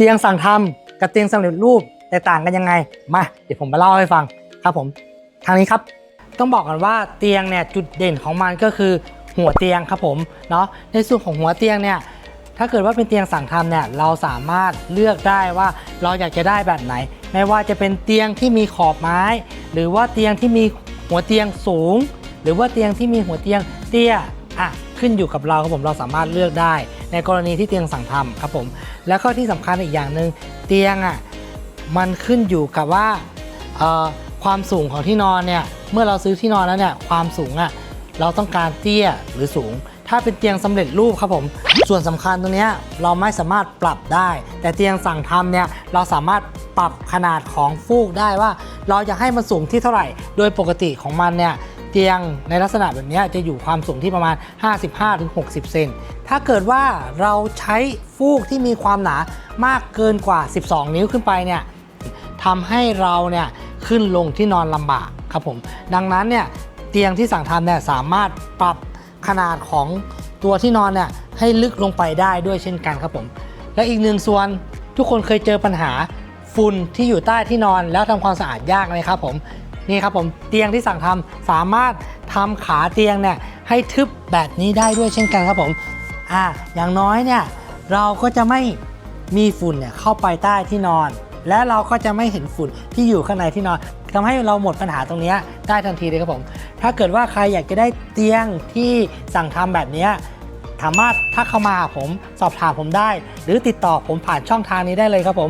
เตียงสั่งทำกับเตียงสำเร็จรูปแตกต่างกันยังไง มาเดี๋ยวผมมาเล่าให้ฟังครับผมทางนี้ครับ ต้องบอกกันว่าเตียงเนี่ยจุดเด่นของมันก็คือหัวเตียงครับผมเนาะในส่วนของหัวเตียงเนี่ยถ้าเกิดว่าเป็นเตียงสั่งทำเนี่ยเราสามารถเลือกได้ว่าเราอยากจะได้แบบไหน ไม่ว่าจะเป็นเตียงที่มีขอบไม้ หรือว่าเตียงที่มีหัวเตียงสูง หรือว่าเตียงที่มีหัวเตียงเตี้ย อะขึ้นอยู่กับเราครับผมเราสามารถเลือกได้ ในกรณีที่เตียงสั่งทำครับผม แล้วก็ที่สำคัญอีกอย่างหนึ่งเตียงอะมันขึ้นอยู่กับว่าความสูงของที่นอนเนี่ยเมื่อเราซื้อที่นอนแล้วเนี่ยความสูงอะเราต้องการเตี้ยหรือสูง ถ้าเป็นเตียงสำเร็จรูปครับผม ส่วนสำคัญตรงนี้เราไม่สามารถปรับได้ แต่เตียงสั่งทำเนี่ยเราสามารถปรับขนาดของฟูกได้ว่า เราจะให้มันสูงที่เท่าไหร่ โดยปกติของมันเนี่ย เตียงในลักษณะแบบนี้จะอยู่ความสูงที่ประมาณ 55-60 เซน ถ้าเกิดว่าเราใช้ฟูกที่มีความหนามากเกินกว่า 12 นิ้วขึ้นไปเนี่ยทำให้เราเนี่ยขึ้นลงที่นอนลำบากครับผม ดังนั้นเนี่ยเตียงที่สั่งทำเนี่ยสามารถปรับขนาดของตัวที่นอนเนี่ยให้ลึกลงไปได้ด้วยเช่นกันครับผม และอีกหนึ่งส่วนทุกคนเคยเจอปัญหาฝุ่นที่อยู่ใต้ที่นอนแล้วทำความสะอาดยากไหมครับผม นี่ครับผมเตียงที่สั่งทำสามารถทำขาเตียงเนี่ยให้ทึบแบบนี้ได้ด้วยเช่นกันครับผมอ่าอย่างน้อยเนี่ยเราก็จะไม่มีฝุ่นเนี่ยเข้าไปใต้ที่นอน และเราก็จะไม่เห็นฝุ่นที่อยู่ข้างในที่นอนทำให้เราหมดปัญหาตรงนี้ได้ทันทีเลยครับผมถ้าเกิดว่าใครอยากจะได้เตียงที่สั่งทำแบบนี้สามารถทักเข้ามาผมสอบถามผมได้ หรือติดต่อผมผ่านช่องทางนี้ได้เลยครับผม